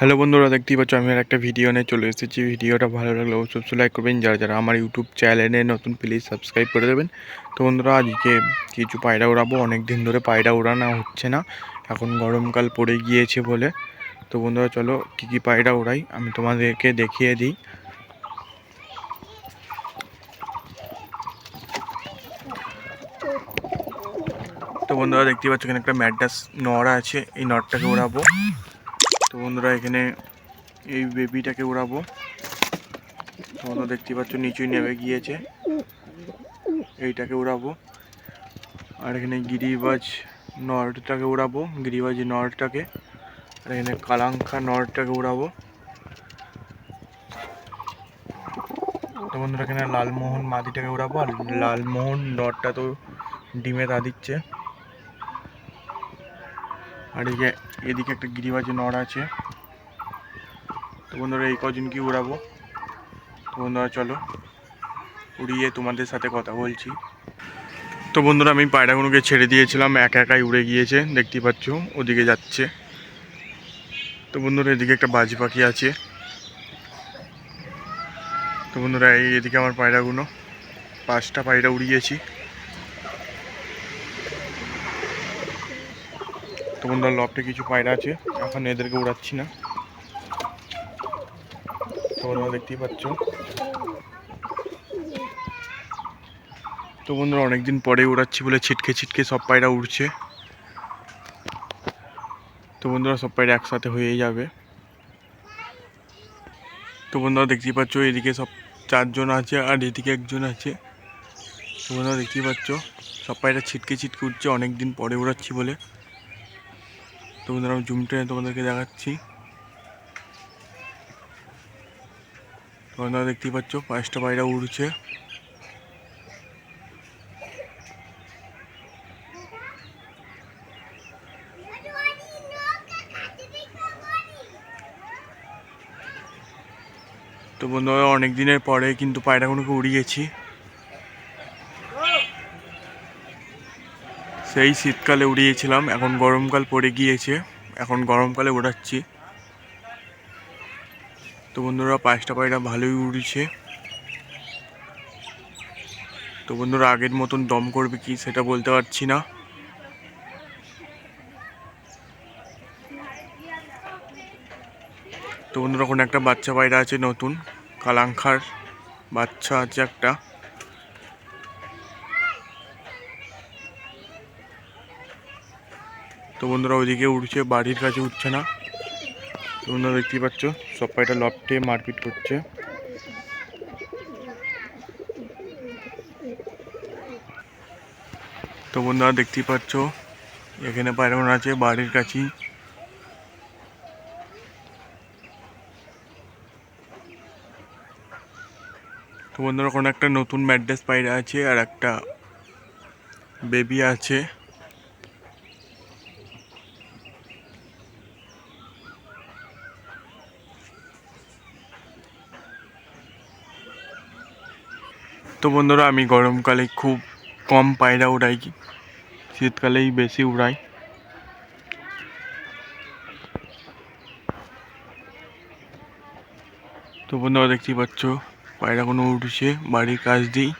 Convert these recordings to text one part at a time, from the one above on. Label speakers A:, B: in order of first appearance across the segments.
A: Hello বন্ধুরা, দেখতেই পাচ্ছ আমি আর একটা ভিডিও নিয়ে চলে এসেছি। ভিডিওটা ভালো লাগলে অবশ্যই লাইক করবেন। যারা যারা আমার ইউটিউব চ্যানেলে নতুন প্লিজ সাবস্ক্রাইব করে দেবেন। তো বন্ধুরা, আজকে কিছু পায়রা উড়াবো। অনেক দিন ধরে পায়রা উড়ানো হচ্ছে না। এখন গরমকাল পড়ে গিয়েছে বলে। তো বন্ধুরা, চলো কী কী পায়রা উড়াই, আমি তোমাদেরকে দেখিয়ে দিই। তো বন্ধুরা, দেখতেই পাচ্ছ এখানে একটা ম্যাডাস নড় আছে। এই নটটাকে উড়াবো। তো বন্ধুরা, এখানে এই বেবিটাকে উড়াবো। তো বন্ধুরা দেখতে পাচ্ছ নিচুই নেমে গিয়েছে। এইটাকে উড়াবো। আর এখানে গিরিবাজ নটটাকে উড়াবো, গিরিবাজ নটটাকে আর এখানে কালাঙ্কা নটটাকে উড়াবো। তো বন্ধুরা, এখানে লালমোহন মাদিটাকে উড়াবো, আর লালমোহন নটটা তো ডিমে তা দিচ্ছে আর এই যে এদিকে একটা গিরিবাজি নড় আছে। তো বন্ধুরা এই কজন কি উড়াবো? তো বন্ধুরা চলো, উড়িয়ে তোমাদের সাথে কথা বলছি। তো বন্ধুরা আমি পায়রাগুলোকে ছেড়ে দিয়েছিলাম, একা একাই উড়ে গিয়েছে, দেখতেই পাচ্ছ, ওদিকে যাচ্ছে। তো বন্ধুরা এদিকে একটা বাজি পাখি আছে। তো বন্ধুরা এই এদিকে আমার পায়রাগুলো, পাঁচটা পায়রা উড়িয়েছি। তো বন্ধুরা লফটে কিছু পায়রা আছে। এখন এদেরকে উড়াচ্ছি না। তো বন্ধুরা দেখতেই পাচ্ছ। তো বন্ধুরা, অনেকদিন পরে উড়াচ্ছি বলে ছিটকে ছিটকে সব পায়রা উড়ছে। তো বন্ধুরা, সব পায়রা একসাথে হয়ে যাবে। তো বন্ধুরা, দেখতেই পাচ্ছ, এদিকে সব চারজন আছে আর এদিকে একজন আছে। তো বন্ধুরা, দেখতেই পাচ্ছ, সব পায়রা ছিটকে ছিটকে উঠছে, অনেকদিন পরে উড়াচ্ছি বলে। তো বন্ধুরা, আমি জুম টেনে তোমাদেরকে দেখাচ্ছি। তো বন্ধুরা, দেখতেই পাচ্ছ পাঁচটা পায়রা উড়ছে। তো বন্ধুরা, অনেক দিনের পরে কিন্তু পায়রাগুলোকে উড়িয়েছি। সেই শীতকালে উড়িয়েছিলাম, এখন গরমকাল পড়ে গিয়েছে, এখন গরমকালে উড়াচ্ছি। তো বন্ধুরা পাঁচটা পায়রা ভালোই উড়ছে। তো বন্ধুরা, আগের মতন দম করবে কি সেটা বলতে পারছি না। তো বন্ধুরা কোনো একটা বাচ্চা পায়রা আছে নতুন কালাঙ্খার বাচ্চা আছে একটা। তো বন্ধুরা ওইদিকে উঠছে, বাড়ির কাছে উঠছে না। তো বন্ধুরা দেখতেই পাচ্ছ সব পায়টা লফটে মারপিট করছে। তো বন্ধুরা দেখতেই পাচ্ছ, এখানে পায়রাগুলো আছে, বাড়ির কাছেই। তো বন্ধুরা কোনো একটা নতুন ম্যাড্রেস পায়রা আছে আর একটা বেবি আছে। তো বন্ধুরা, আমি গরমকালে খুব কম পায়রা উড়াই, শীতকালেই বেশি উড়াই। তো বন্ধুরা, দেখতেই পাচ্ছ পায়রা কোনো উঠছে বাড়ির কাজ দিই।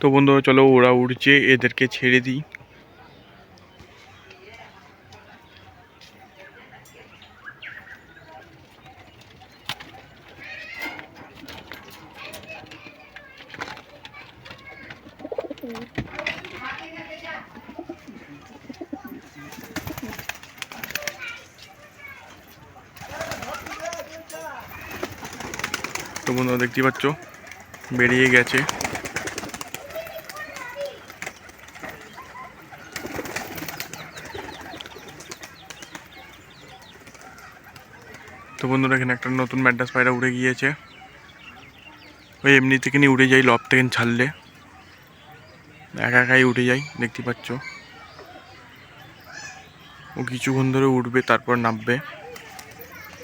A: তো বন্ধুরা চলো ওরা উড়ছে এদেরকে ছেড়ে দিই। তো বন্ধুরা দেখতেই পাচ্ছ বেরিয়ে গেছে। তো বন্ধুরা, এখানে একটা নতুন ম্যাড্রাস পায়রা উড়ে গিয়েছে। ওই এমনি থেকে নিয়ে উড়ে যাই, লব থেকে ছাড়লে। একা একাই উঠে যাই, দেখতে পাচ্ছ। ও কিছুক্ষণ ধরে উঠবে তারপর নামবে।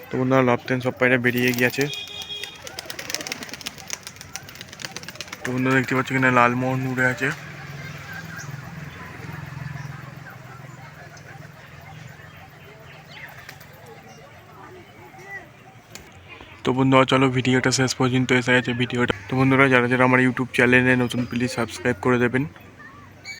A: তো বন্ধুরা, লব টেন সব পায়রা বেরিয়ে গিয়েছে। তো বন্ধুরা, দেখতে পাচ্ছ এখানে লালমোহন উড়ে আছে। তো বন্ধুরা, চলো ভিডিওটা শেষ পর্যন্ত এসে গেছে। ভিডিওটা তো বন্ধুরা, যারা যারা আমার ইউটিউব চ্যানেলে নতুন প্লিজ সাবস্ক্রাইব করে দেবেন।